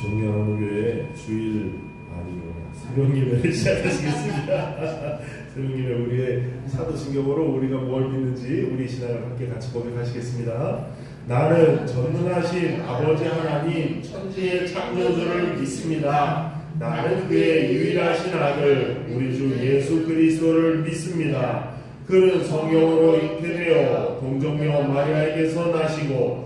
종려하는 교회 주일 아니고 새로운 예배를 시작하시겠습니다. 새로운 예배 우리의 사도신경으로 우리가 뭘 믿는지 우리 신앙을 함께 같이 고백하시겠습니다. 나는 전능하신 아버지 하나님 천지의 창조주를 믿습니다. 나는 그의 유일하신 아들 우리 주 예수 그리스도를 믿습니다. 그는 성령으로 잉태되어 동정녀 마리아에게서 나시고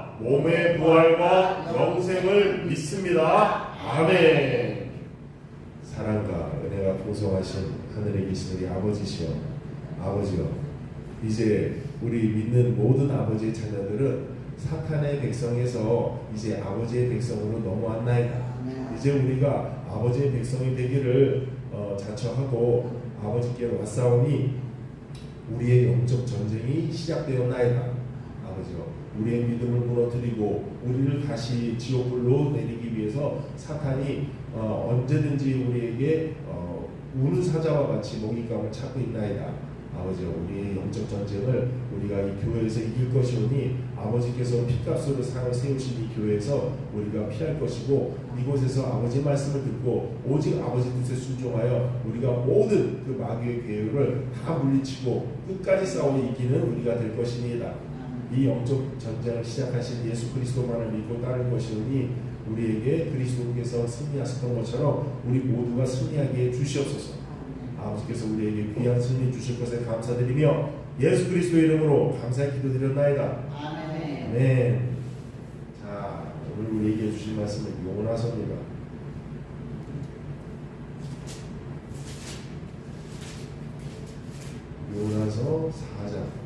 몸의 부활과 영생을 믿습니다. 아멘. 사랑과 은혜가 풍성하신 하늘에 계신 우리 아버지시여, 아버지여, 이제 우리 믿는 모든 아버지의 자녀들은 사탄의 백성에서 이제 아버지의 백성으로 넘어왔나이다. 이제 우리가 아버지의 백성이 되기를 어, 자처하고 아버지께 왔사오니 우리의 영적 전쟁이 시작되었나이다. 아버지요. 우리의 믿음을 무너뜨리고 우리를 다시 지옥불로 내리기 위해서 사탄이 어, 언제든지 우리에게 어, 우는 사자와 같이 먹잇감을 찾고 있나이다. 아버지요, 우리의 영적 전쟁을 우리가 이 교회에서 이길 것이오니 아버지께서 피값으로 상을 세우신 이 교회에서 우리가 피할 것이고 이곳에서 아버지 말씀을 듣고 오직 아버지 뜻에 순종하여 우리가 모든 그 마귀의 계획을 다 물리치고 끝까지 싸워 이기는 우리가 될 것입니다. 이 영적 전쟁을 시작하신 예수 그리스도만을 믿고 따를 것이오니 우리에게 그리스도께서 승리하셨던 것처럼 우리 모두가 승리하게 해 주시옵소서. 아버지께서 우리에게 귀한 승리 주실 것에 감사드리며 예수 그리스도 이름으로 감사의 기도드렸나이다. 아멘. 네. 자, 오늘 우리에게 주신 말씀은 요나서입니다. 요나서 4장.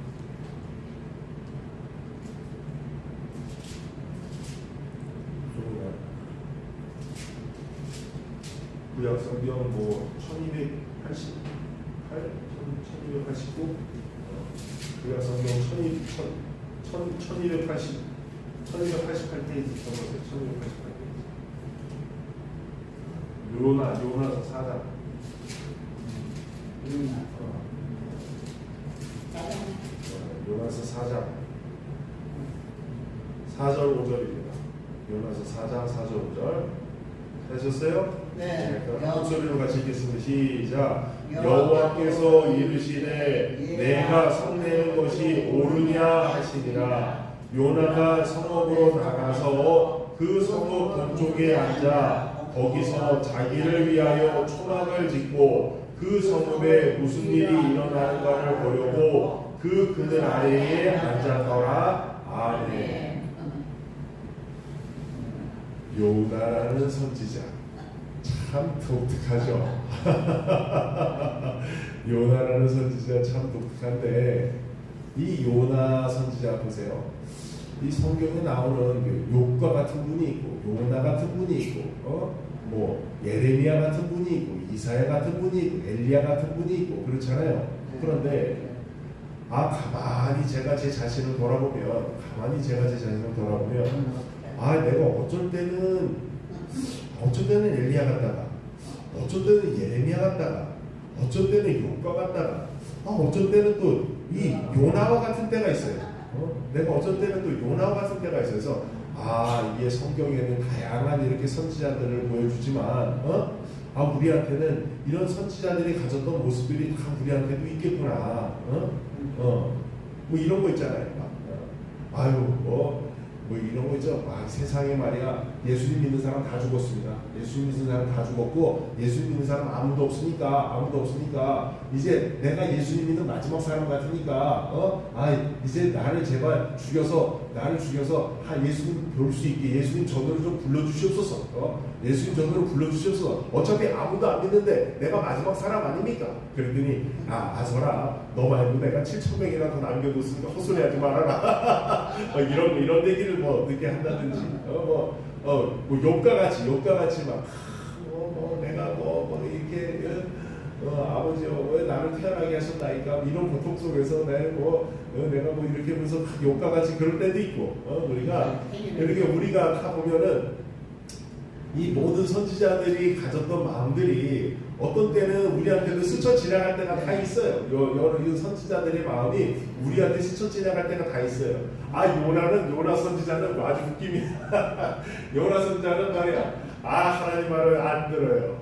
성경 뭐 1288, 1289, 구약 성경 1200, 1280, 1288페이지 적어보세요. 1288페이지. 요나, 요나서 4장. 어, 요나서 4장. 4절 5절입니다. 요나서 4장 4절 5절. 하셨어요? 네. 그럼 한 소리로 같이 읽겠습니다. 시작. 여호와께서 여호와께서 이르시되 내가 성내는 것이 옳으냐 하시니라. 요나가 성읍으로 나가서 그 성읍 동쪽에 앉아 거기서 자기를 위하여 초막을 짓고 그 성읍에 무슨 일이 일어나는가를 보려고 그 그늘 아래에 앉았더라. 아멘. 요나라는 선지자 참 독특하죠. 요나라는 선지자 참 독특한데 이 요나 선지자 보세요. 이 성경에 나오는 그 욕과 같은 분이 있고 요나 같은 분이 있고 어? 뭐 예레미야 같은 분이 있고 이사야 같은 분이 있고 엘리야 같은 분이 있고 그렇잖아요. 그런데 아 가만히 제가 제 자신을 돌아보면 가만히 제가 제 자신을 돌아보면 아 내가 어쩔 때는 어쩔 때는 엘리야 같다가 어쩔 때는 예레미야 같다가 어쩔 때는 욕과 같다가 아 어쩔 때는 또 이 요나와 같은 때가 있어요. 어? 내가 어쩔 때는 또 요나와 같은 때가 있어서 아 이게 성경에는 다양한 이렇게 선지자들을 보여주지만 어? 아 우리한테는 이런 선지자들이 가졌던 모습들이 다 우리한테도 있겠구나. 어? 어. 뭐 이런 거 있잖아요. 막, 어. 아유 뭐. 뭐 이런 거 있죠. 아, 세상에 말이야 예수님 믿는 사람 다 죽었습니다. 예수님 믿는 사람 다 죽었고 예수님 믿는 사람 아무도 없으니까 아무도 없으니까 이제 내가 예수님 믿는 마지막 사람 같으니까 어? 아 이제 나를 제발 죽여서 나를 죽여서 아 예수님 볼 수 있게 예수님 전으로 좀 불러주시옵소서. 어? 예수님 전으로 불러주시옵소서. 어차피 아무도 안 믿는데 내가 마지막 사람 아닙니까? 그랬더니 아 아서라 너 말고 내가 7천 명이나 더 남겨뒀으니까 헛소리하지 말아라. 어, 이런 이런 얘기를 뭐 어떻게 한다든지 어 뭐 어 뭐 욕과 같이 욕과 같이 막 뭐, 이렇게 어, 어, 아버지요 왜 나를 태어나게 하셨나이까 이런 고통 속에서 내 뭐 어, 내가 뭐 이렇게 하면서 욕과 같이 그럴 때도 있고 어, 우리가 이렇게 우리가 가 보면은 이 모든 선지자들이 가졌던 마음들이 어떤 때는 우리한테도 스쳐 지나갈 때가 다 있어요. 요, 요, 이 선지자들의 마음이 우리한테 스쳐 지나갈 때가 다 있어요. 아, 요나는, 요나 선지자는 아주 웃깁니다. 요나 선지자는 말이야. 아, 하나님 말을 안 들어요.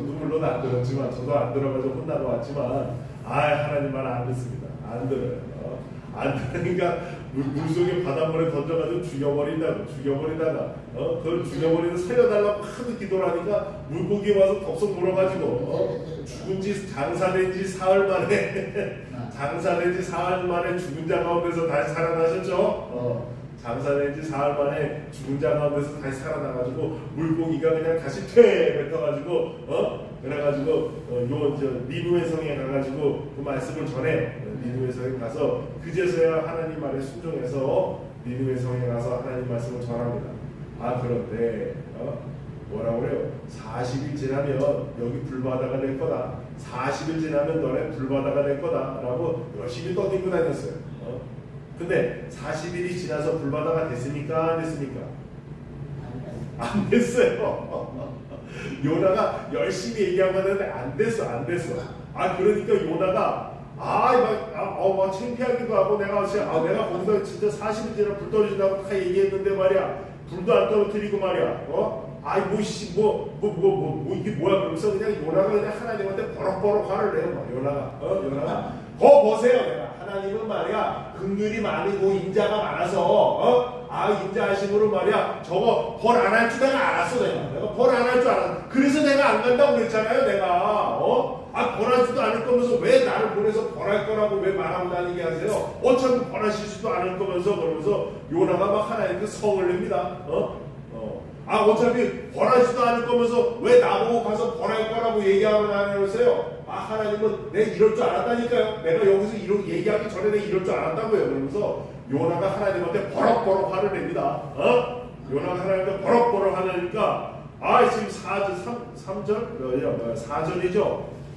어, 저도 물론 안 들었지만, 저도 안 들어가지고 혼나고 왔지만, 아, 하나님 말 안 듣습니다. 안 들어요. 어, 안 들으니까 물, 물속에 바닷물에 던져가지고 죽여버린다고 죽여버리다가 어 그걸 죽여버리고 살려달라고 하도 기도를 하니까 물고기 와서 덥석 물어가지고 어? 죽은 지 장사된 지 사흘 만에 장사된 지 사흘 만에 죽은 자 가운데서 다시 살아나셨죠? 어 장사된 지 사흘 만에 죽은 자 가운데서 다시 살아나가지고 물고기가 그냥 다시 퇴 뱉어가지고 어 그래가지고 어, 요저 니누의 성에 가가지고 그 말씀을 전해 니누의 성에 가서 그제서야 하나님 말에 순종해서 니누의 성에 가서 하나님 말씀을 전합니다. 아 그런데 어? 뭐라고 그래요? 40일 지나면 여기 불바다가 될 거다. 40일 지나면 너네 불바다가 될 거다 라고 열심히 떠들고 다녔어요. 어? 근데 40일이 지나서 불바다가 됐습니까? 안 됐습니까? 안 됐어요. 요나가 열심히 얘기하고 는데 안 됐어, 안 됐어. 아 그러니까 요나가 아 막 아, 어, 막 창피하기도 하고 내가 진짜 아 내가 거기서 진짜 40일 지나 불 떨어진다고 다 얘기했는데 말이야. 불도 안 떨어뜨리고 말이야. 어? 아이 뭐 씨 뭐 뭐 뭐 뭐 뭐 이게 뭐야? 그러면서 그냥 요나가 그냥 하나님한테 버럭버럭 화를 내요. 막 요나가. 어? 요나가. 거 보세요 내가 하나님은 말이야 긍휼이 많고 인자가 많아서 어? 아 인자하심으로 말이야 저거 벌 안 할 줄 내가 알았어 내가 내가 벌 안 할 줄 알았어 그래서 내가 안 간다고 그랬잖아요 내가 어? 아 벌하지도 않을 거면서 왜 나를 보내서 벌할 거라고 왜 말하고 다니게 하세요 어차피 벌하시지도 않을 거면서 그러면서 요나가 막 하나님께 성을 냅니다 어? 어. 아 어차피 벌하지도 않을 거면서 왜 나보고 가서 벌할 거라고 얘기하고 다니세요 아 하나님은 내가 이럴 줄 알았다니까요. 내가 여기서 이런 얘기하기 전에 내가 이럴 줄 알았다고요. 그러면서 요나가 하나님한테 버럭버럭 화를 냅니다. 어? 요나가 하나님한테 버럭버럭 화내니까 아 지금 4절 3, 3절 4절이죠.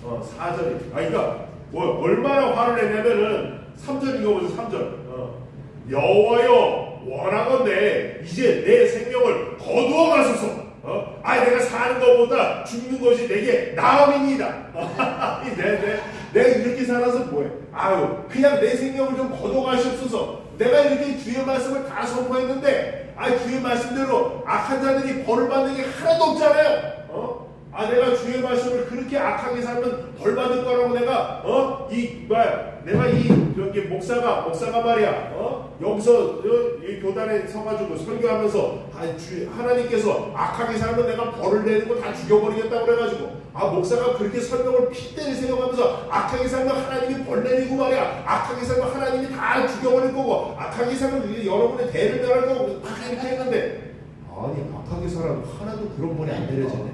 어 4절이. 아 그러니까 뭐 얼마나 화를 내냐면은 3절 읽어보세요. 3절. 어. 여호와여 원하건대 이제 내 생명을 거두어 가소서. 어? 아, 내가 사는 것보다 죽는 것이 내게 나음이니다. 내, 내, 내가 이렇게 살아서 뭐해? 아유, 그냥 내 생명을 좀 거둬 가시옵소서. 내가 이렇게 주의 말씀을 다 선포했는데, 아, 주의 말씀대로 악한 자들이 벌을 받는 게 하나도 없잖아요. 어? 아, 내가 주의 말씀을 그렇게 악하게 살면 벌 받을 거라고 내가, 어? 이, 뭐야, 내가 이, 여기 목사가, 목사가 말이야, 어? 여기서, 어, 이 교단에 서가지고 설교하면서, 아, 주, 하나님께서 악하게 살면 내가 벌을 내는 거 다 죽여버리겠다고 그래가지고, 아, 목사가 그렇게 설명을 핏대를 생각하면서, 악하게 살면 하나님이 벌 내리고 말이야, 악하게 살면 하나님이 다 죽여버릴 거고, 악하게 살면 여러분의 대를 멸할 거고, 막 이렇게 했는데, 아니, 악하게 살아도 하나도 그런 벌이 안 내려지네.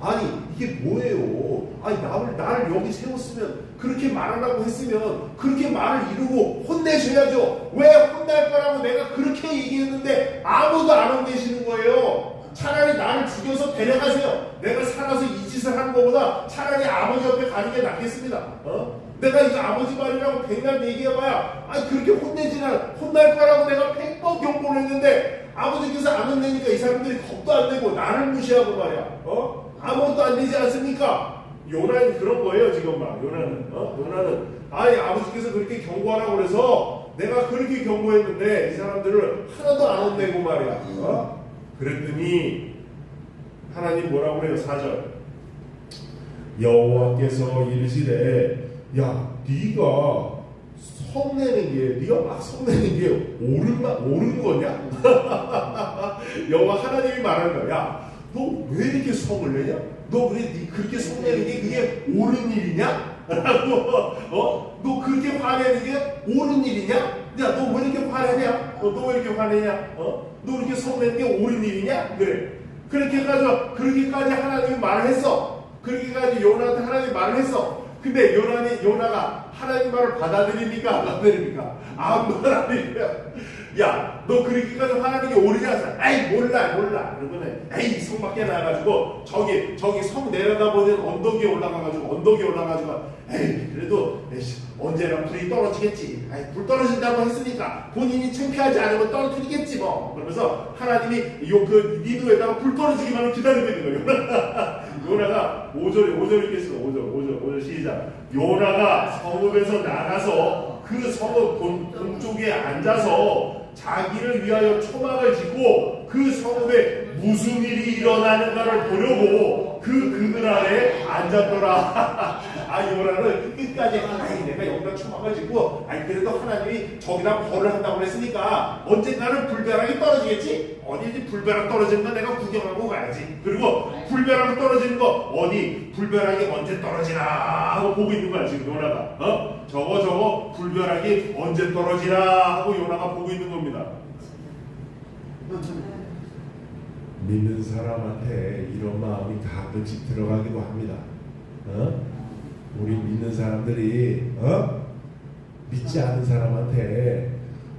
아니 이게 뭐예요? 아니 나를 나를 여기 세웠으면 그렇게 말하라고 했으면 그렇게 말을 이루고 혼내셔야죠. 왜 혼날 거라고 내가 그렇게 얘기했는데 아무도 안 혼내시는 거예요. 차라리 나를 죽여서 데려가세요. 내가 살아서 이 짓을 하는 것보다 차라리 아버지 옆에 가는 게 낫겠습니다. 어? 내가 이거 아버지 말이라고 백날 얘기해봐야 아니 그렇게 혼내지나 혼날 거라고 내가 백번 경고를 했는데 아버지께서 안 혼내니까 이 사람들이 겁도 안 내고 나를 무시하고 말이야. 어? 아무것도 안 되지 않습니까? 요나는 그런 거예요 지금 막 요나는 어? 요나는 아니 아버지께서 그렇게 경고하라고 그래서 내가 그렇게 경고했는데 이 사람들을 하나도 안 혼내고 말이야 어? 그랬더니 하나님 뭐라고 그래요 4절 여호와께서 이르시되 야 네가 성내는 게 네가 막 성내는 게 옳은 말 옳은 거냐? 여호와 하나님이 말하는 거야. 너 왜 이렇게 성을 내냐? 너왜네 그렇게 성 내는 게 그게 옳은 일이냐? 라고 어? 너 그렇게 화내는 게 옳은 일이냐? 야, 너 왜 이렇게 화내냐? 어, 너 왜 이렇게 화내냐? 어? 너 이렇게 성 내는 게 옳은 일이냐? 그래. 그렇게 해가지고 그렇게까지 하나님이 말을 했어. 그렇게까지 요나한테 하나님이 말을 했어. 근데 요나니 요나가 하나님 말을 받아들입니까? 안 받아들입니까? 안 받아들여요. 야, 너 그렇게까지 하나님이 오르냐서, 에이 몰라 몰라. 그러면은 에이 성 밖에 나가지고 저기 저기 성 내려다보는 언덕 위에 올라가가지고 언덕 위에 올라가지고 에이 그래도 에이씨, 언제나 불이 떨어지겠지. 에이, 불 떨어진다고 했으니까 본인이 창피하지 않으면 떨어뜨리겠지 뭐. 그러면서 하나님이 요 그 니누에다가 불 떨어지기만을 기다리고 있는 거예요. 요나가 5절에 5절 읽겠습니다. 5절 5절 5절 시작. 요나가 성읍에서 나가서 그 성읍 동, 동쪽에 앉아서 자기를 위하여 초막을 짓고 그 성읍에 무슨 일이 일어나는가를 보려고 그 그늘 아래 앉았더라. 아 요나는 끝까지 아이 내가 여기다 짓고 아이 그래도 하나님이 저기다 벌을 한다고 그랬으니까 언젠가는 불벼락이 떨어지겠지. 어디지 불벼락 떨어지는 거 내가 구경하고 가야지. 그리고 불벼락 떨어지는 거 어디 불벼락이 언제 떨어지나 하고 보고 있는 거야 지금 요나가. 어? 저거 저거 불벼락이 언제 떨어지나 하고 요나가 보고 있는 겁니다. 믿는 사람한테 이런 마음이 가끔씩 들어가기도 합니다. 어? 우리 믿는 사람들이 어? 믿지 않는 사람한테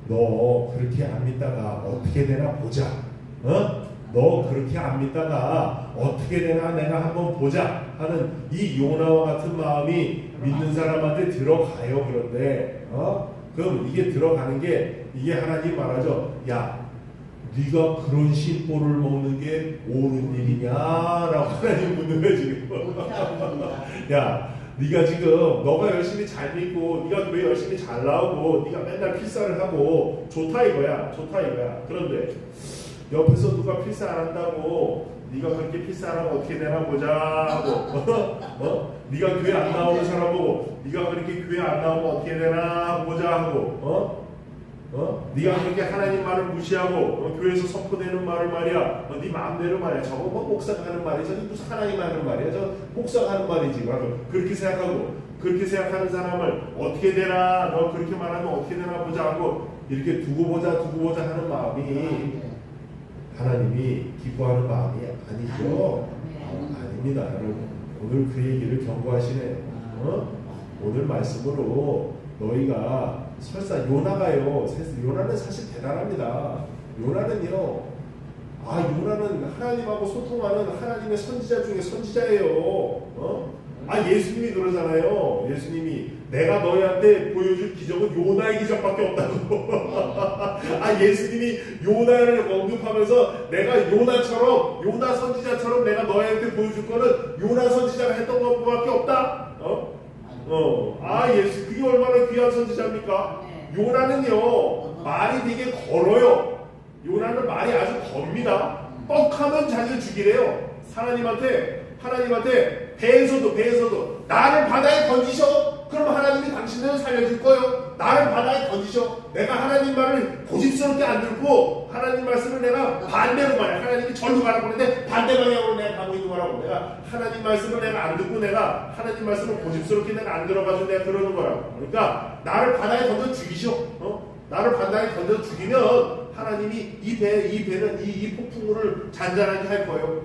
너 그렇게 안 믿다가 어떻게 되나 보자. 어? 너 그렇게 안 믿다가 어떻게 되나 내가 한번 보자 하는 이 요나와 같은 마음이 믿는 사람한테 들어가요. 그런데 어? 그럼 이게 들어가는 게 이게 하나님 말하죠. 야, 네가 그런 심보를 먹는 게 옳은 일이냐라고 하나님 묻는 거야 지금. 야, 네가 지금 너가 열심히 잘 믿고 네가 왜 열심히 잘 나오고 네가 맨날 필사를 하고 좋다 이거야, 좋다 이거야. 그런데 옆에서 누가 필사 안 한다고 네가 그렇게 필사하면 어떻게 되나 보자 하고 어? 네가 교회 안 나오는 사람 보고 네가 그렇게 교회 안 나오면 어떻게 되나 보자 하고 어? 어? 네가 그렇게 하나님 말을 무시하고 어, 교회에서 선포되는 말을 말이야. 어, 네 마음대로 말이야. 저거 뭐 목사가 하는 말이지. 저게 무슨 하나님 하는 말이야. 저 목사가 하는 말이지. 라고 그렇게 생각하고 그렇게 생각하는 사람을 어떻게 되나? 너 그렇게 말하면 어떻게 되나 보자 하고 이렇게 두고 보자 두고 보자 하는 마음이 하나님이 기뻐하는 마음이 아니죠. 어, 아닙니다 여러분. 오늘 그 얘기를 경고하시네. 어? 오늘 말씀으로 너희가 설사 요나가요. 요나는 사실 대단합니다. 요나는요. 아 요나는 하나님하고 소통하는 하나님의 선지자 중에 선지자예요. 어? 아 예수님이 그러잖아요. 예수님이 내가 너희한테 보여줄 기적은 요나의 기적밖에 없다고. 아 예수님이 요나를 언급하면서 내가 요나처럼 요나 선지자처럼 내가 너희한테 보여줄 거는 요나 선지자가 했던 것밖에. 어? 어, 아 예수 그게 얼마나 귀한 선지자입니까? 요나는요 말이 되게 걸어요. 요나는 말이 아주 겁니다. 뻑하면 자기를 죽이래요. 하나님한테 하나님한테 배에서도 배에서도 나를 바다에 던지셔. 그럼 하나님이 당신을 살려줄 거예요. 나를 바다에 던지셔. 내가 하나님 말을 고집스럽게 안 듣고 하나님 말씀을 내가 반대로 말해. 하나님이 절로 가라고 그러는데 반대 방향으로 내가 가고 있는 거라고. 내가 하나님 말씀을 내가 안 듣고 내가 하나님 말씀을 고집스럽게 내가 안 들어가지고 내가 그러는 거라고. 그러니까 나를 바다에 던져 죽이셔. 어? 나를 바다에 던져 죽이면 하나님이 이 배, 이 배는 이, 이 폭풍우를 잔잔하게 할 거예요.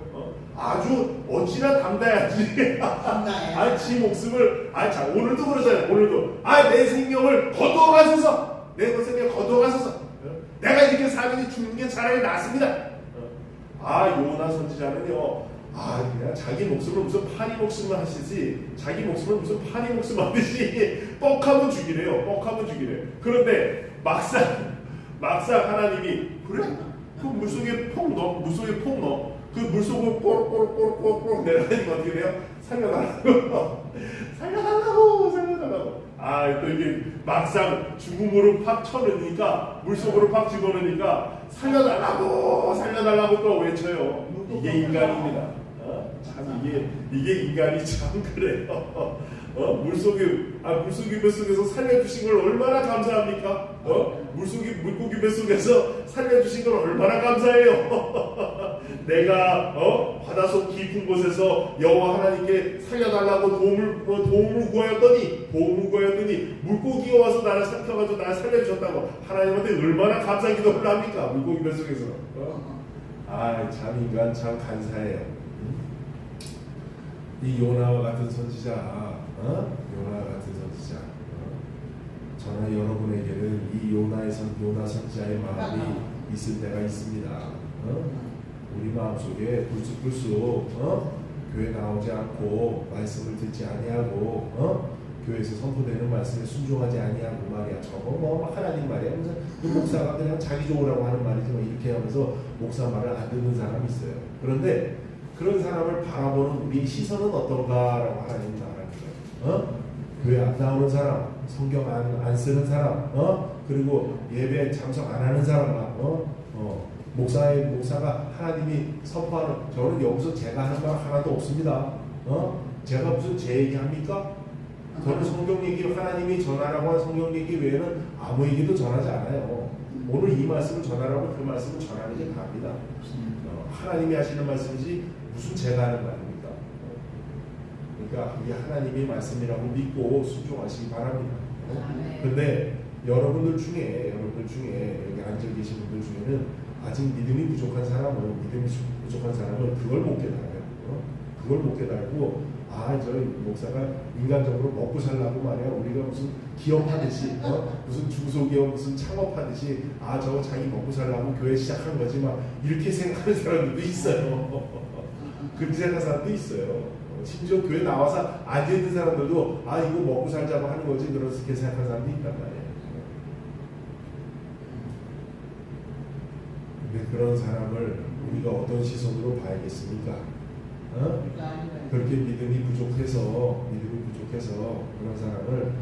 어? 아주 어찌나 담대하지. 아, 지 목숨을, 아, 자, 오늘도 그러잖아요. 오늘도. 아, 내 생명을 거둬가셔서, 내 생명을 거둬가셔서, 어? 내가 이렇게 사는이 죽는 게 차라리 낫습니다. 어? 아, 요나 선지자는요, 아, 그냥 자기 목숨을 무슨 파리 목숨을 하시지, 자기 목숨을 무슨 파리 목숨 하듯이 뻑하면 죽이래요. 뻑하면 죽이래. 그런데 막상, 막상 하나님이, 그래? 그 물속에 폭 넣어, 물속에 폭 넣어. 그 물속으로 꼬록꼬록꼬록꼬록 내려다니면 어떻게 돼요? 살려달라고. 살려달라고, 살려달라고. 아, 또 이게 막상 죽음으로 팍 쳐넣으니까, 물속으로 팍 집어넣으니까, 살려달라고, 살려달라고 또 외쳐요. 이게 인간입니다. 어? 참, 이게, 이게 인간이 참 그래요. 어? 물속에, 아, 물속에 뱃속에서 살려주신 걸 얼마나 감사합니까? 어? 물속에, 물고기 뱃속에서 살려주신 걸 얼마나 감사해요. 내가 어? 바다속 깊은 곳에서 여호와 하나님께 살려달라고 도움을 어, 도움을 구하였더니 도움을 구하였더니 물고기가 와서 나를 삼켜가지고 나를 살려주셨다고 하나님한테 얼마나 감사 기도를 합니까 물고기 뱃속에서 어? 아참 인간 참 간사해요 이 요나와 같은 선지자, 어? 요나 같은 선지자. 어? 저나 여러분에게는 이 요나의 선, 요나 선지자의 마음이 있을 때가 있습니다. 어? 우리 마음 속에 불쑥불쑥 어? 교회 나오지 않고 말씀을 듣지 아니하고 어? 교회에서 선포되는 말씀에 순종하지 아니하고 말이야. 저거 뭐 하나님 말이야. 그 목사가 그냥 자기 좋으라고 하는 말이지 뭐 이렇게 하면서 목사 말을 안 듣는 사람이 있어요. 그런데 그런 사람을 바라보는 우리 시선은 어떤가라고 하나님 말하는 거예요. 어? 교회 안 나오는 사람, 성경 안, 안 쓰는 사람, 어? 그리고 예배 참석 안 하는 사람, 어? 어? 목사의 목사가 하나님이 선포하는 저는 여기서 제가 하는 말 하나도 없습니다. 어? 제가 무슨 제 얘기 합니까? 저는 성경 얘기 하나님이 전하라고 한 성경 얘기 외에는 아무 얘기도 전하지 않아요. 오늘 이 말씀을 전하라고 그 말씀을 전하는 게 답니다. 어, 하나님이 하시는 말씀이지 무슨 제가 하는 말입니까? 어, 그러니까 이게 하나님의 말씀이라고 믿고 순종하시기 바랍니다. 어? 아멘. 근데 여러분들 중에 여러분들 중에 여기 앉아 계신 분들 중에는 아직 믿음이 부족한 사람은 믿음이 부족한 사람은 그걸 못 깨달아요. 어? 그걸 못 깨달고 아 저 목사가 인간적으로 먹고 살라고 말이야 우리가 무슨 기업하듯이 어? 무슨 중소기업 무슨 창업하듯이 아 저거 자기 먹고 살라고 교회 시작한 거지 막 이렇게 생각하는 사람들도 있어요. 그렇게 생각하는 사람도 있어요. 어, 심지어 교회 나와서 앉아 있는 사람들도 아 이거 먹고 살자고 하는 거지 그렇게 생각하는 사람도 있단 말이에요. 근데 그런 사람을 우리가 어떤 시선으로 봐야겠습니까? 어? 그렇게 믿음이 부족해서 믿음이 부족해서 그런 사람을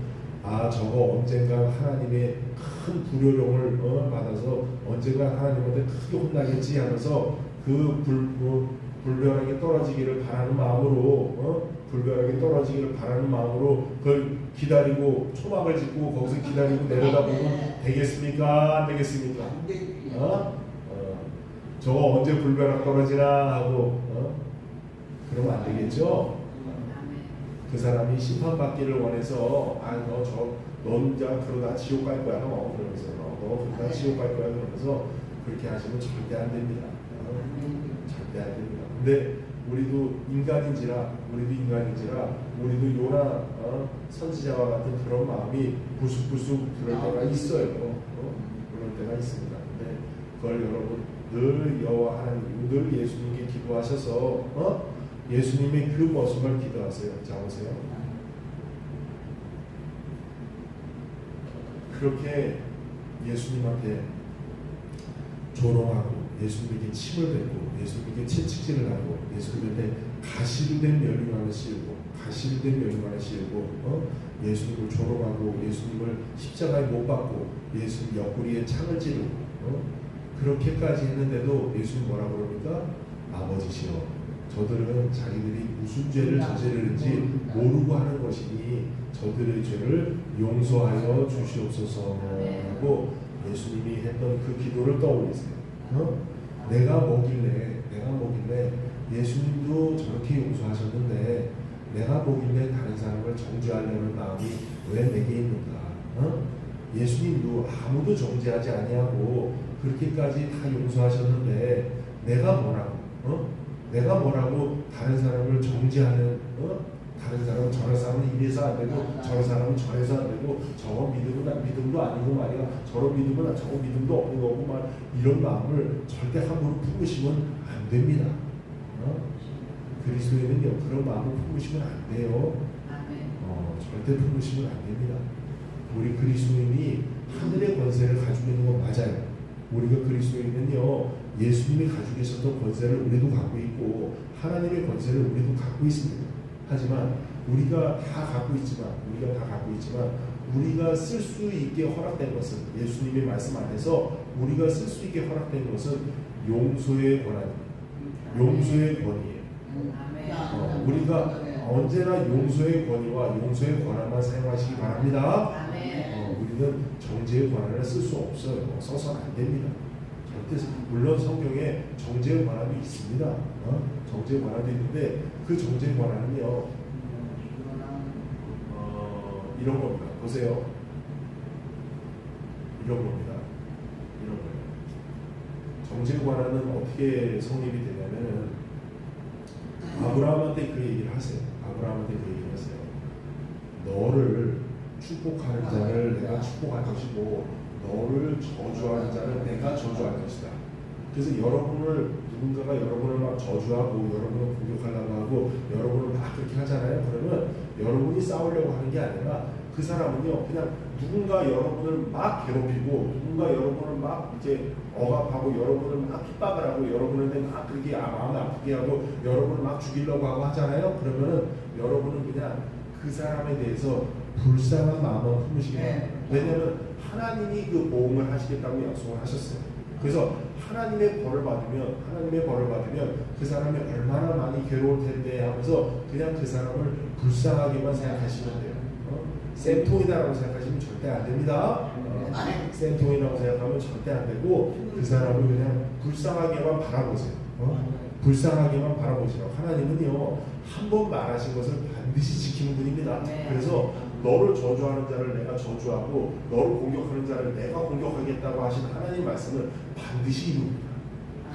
아 저거 언젠가 하나님의 큰 불효령을 어, 받아서 언젠가 하나님한테 크게 혼나겠지 하면서 그 불, 뭐, 불변하게 떨어지기를 바라는 마음으로 어? 불변하게 떨어지기를 바라는 마음으로 그걸 기다리고 초막을 짓고 거기서 기다리고 내려다보면 되겠습니까 안 되겠습니까? 어? 어, 저거 언제 불변학 떨어지나 하고 어? 그러면 안 되겠죠? 그 사람이 심판받기를 원해서 아너저넌 이제 그러다 지옥 갈 거야 너 그러면서 너, 너 그러다 지옥 갈 거야 그러면서 그렇게 하시면 절대 안 됩니다. 어? 절대 안 됩니다. 근데 우리도 인간인지라 우리도 인간인지라 우리도 요나 어? 선지자와 같은 그런 마음이 불쑥불쑥 그럴 때가 있어요. 어? 그럴 때가 있습니다. 근데 그걸 여러분 늘 여호와 하나님 늘 예수님께 기도하셔서 어? 예수님의 그 모습을 기도하세요. 자 보세요. 그렇게 예수님한테 조롱하고 예수님에게 침을 뱉고 예수님에게 채찍질을 하고 예수님한테 가시된 열림만을 씌우고 가시된 열림만을 씌우고 어? 예수님을 조롱하고 예수님을 십자가에 못 박고 예수님 옆구리에 창을 찌르고 어? 그렇게까지 했는데도 예수님 뭐라 그럽니까? 아버지시여 저들은 자기들이 무슨 죄를 저지르는지 모르고 하는 것이니 저들의 죄를 용서하여 주시옵소서 하고 예수님이 했던 그 기도를 떠올리세요. 어? 내가 뭐길래 내가 뭐길래 예수님도 저렇게 용서하셨는데 내가 뭐길래 다른 사람을 정죄하려는 마음이 왜 내게 있는가? 어? 예수님도 아무도 정죄하지 아니하고 그렇게까지 다 용서하셨는데 내가 뭐라고? 어? 내가 뭐라고 다른 사람을 정죄하는 어? 다른 사람은 저런 사람은 이래서 안 되고 저런 사람은 저래서 안 되고 저거 믿음은 나- 믿음도 아니고 말이야 저런 믿음은 나- 저거 믿음도 없는 거고 막 이런 마음을 절대 함부로 품으시면 안 됩니다. 어? 그리스도에는요 그런 마음을 품으시면 안 돼요. 어, 절대 품으시면 안 됩니다. 우리 그리스도인이 하늘의 권세를 가지고 있는 건 맞아요. 우리가 그리스도인은요 예수님이 가지고 계셨던 권세를 우리도 갖고 있고 하나님의 권세를 우리도 갖고 있습니다. 하지만 우리가 다 갖고 있지만 우리가 다 갖고 있지만 우리가 쓸 수 있게 허락된 것은 예수님의 말씀 안에서 우리가 쓸 수 있게 허락된 것은 용서의 권한, 용서의 권위예요. 어, 우리가 언제나 용서의 권위와 용서의 권한만 사용하시기 바랍니다. 어, 우리는 정죄의 권한을 쓸 수 없어요. 써서는 안 됩니다. 절대 물론 성경에 정죄의 권한도 있습니다. 어? 정죄의 권한도 있는데 그 정죄의 권한은요 어, 이런 겁니다. 보세요. 이런 겁니다. 이런 거예요. 정죄의 권한은 어떻게 성립이 아브라 아브라함한테 그 얘기를 하세요. 아브라함한테 그 얘기를 하세요. 너를 축복하는 자를 내가 축복할 것이고 너를 저주하는 자를 내가 저주할 것이다. 그래서 여러분을 누군가가 여러분을 막 저주하고 여러분을 공격하려고 하고 여러분을 막 그렇게 하잖아요. 그러면 여러분이 싸우려고 하는 게 아니라 그 사람은요 그냥 누군가 여러분을 막 괴롭히고 누군가 여러분을 막 이제 억압하고 여러분을 막 핍박을 하고 여러분한테 막 그렇게 아- 마음을 아프게 하고 여러분을 막 죽이려고 하고 하잖아요. 그러면은 여러분은 그냥 그 사람에 대해서 불쌍한 마음을 바랍니다. 네. 왜냐하면 하나님이 그 보응을 하시겠다고 약속을 하셨어요. 그래서 하나님의 벌을 받으면 하나님의 벌을 받으면 그 사람이 얼마나 많이 괴로울 텐데 하면서 그냥 그 사람을 불쌍하게만 생각하시면 돼요. 어? 쌤통이다라고 생각하시면 절대 안 됩니다. 어? 쌤통이라고 생각하면 절대 안 되고 그 사람을 그냥 불쌍하게만 바라보세요. 어? 불쌍하게만 바라보시라고 하나님은요 한 번 말하신 것을 반드시 지키는 분입니다. 네. 그래서 너를 저주하는 자를 내가 저주하고 너를 공격하는 자를 내가 공격하겠다고 하신 하나님 말씀을 반드시 이룹니다.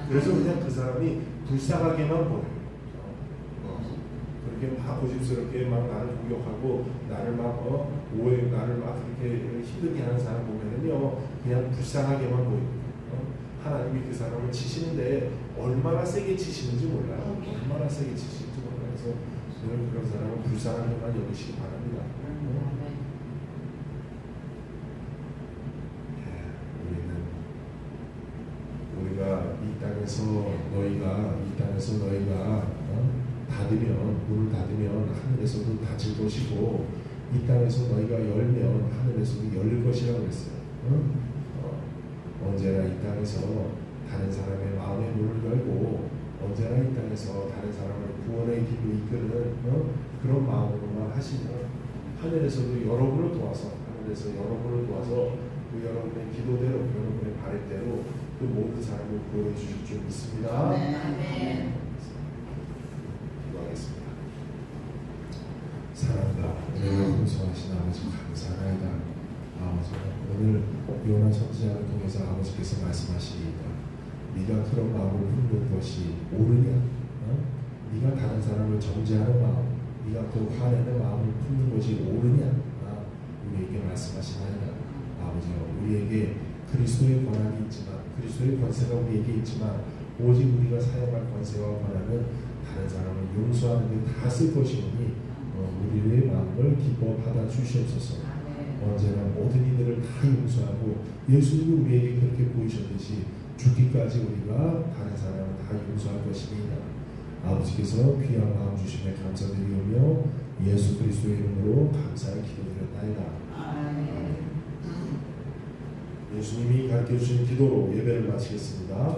그래서 그냥 그 사람이 불쌍하게만 보여요. 어, 그렇게 막 고집스럽게 막 나를 공격하고 나를 막 어, 오해 나를 막 그렇게 힘들게 하는 사람 보면은요 그냥 불쌍하게만 보여요. 어, 하나님이 그 사람을 치시는데 얼마나 세게 치시는지 몰라요. 얼마나 세게 치시는지 몰라요. 그래서 늘 그런 사람은 불쌍하게만 여기시기 바랍니다. 예, 우리는 우리가 이 땅에서 너희가 이 땅에서 너희가 어? 닫으면 문을 닫으면 하늘에서도 닫을 것이고 이 땅에서 너희가 열면 하늘에서도 열릴 것이라고 그랬어요. 어? 어, 언제나 이 땅에서 다른 사람의 마음의 문을 열고 언제나 이 땅에서 다른 사람을 구원의 길로 이끄는 어? 그런 마음으로만 하시면 하늘에서도 여러분을 도와서 하늘에서 여러분을 도와서 그 여러분의 기도대로 여러분의 바램대로 그 모든 사람을 구원해 주실 줄 믿습니다. 기도하겠습니다. 사랑과 은혜를 공성하신 아버지 감사합니다. 아버지 오늘 요나 선지자를 통해서 아버지께서 말씀하시니까 네가 그런 마음을 품는 것이 옳으냐? 어? 네가 다른 사람을 정죄하는 마음, 네가 그 화내는 마음을 품는 것이 옳으냐? 아, 우리에게 말씀하시나이다. 아버지 우리에게 그리스도의 권한이 있지만 그리스도의 권세가 우리에게 있지만 오직 우리가 사용할 권세와 권한은 다른 사람을 용서하는 데 다 쓸 것이오니 어, 우리의 마음을 기뻐 받아 주시옵소서. 언제나 모든 이들을 다 용서하고 예수님이 우리에게 그렇게 보이셨듯이 죽기까지 우리가 다른 사람을 다 용서할 것입니다. 아버지께서 귀한 마음 주심에 감사드리오며 예수 그리스도의 이름으로 감사를 기도드렸나이다. 예수님이 가르쳐 주신 기도로 예배를 마치겠습니다.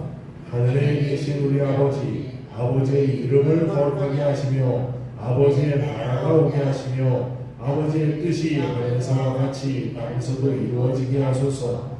하늘에 계신 우리 아버지, 아버지의 이름을 거룩하게 하시며 아버지의 나라가 오게 하시며 아버지의 뜻이 하늘에서와 같이 땅에서도 이루어지게 하소서.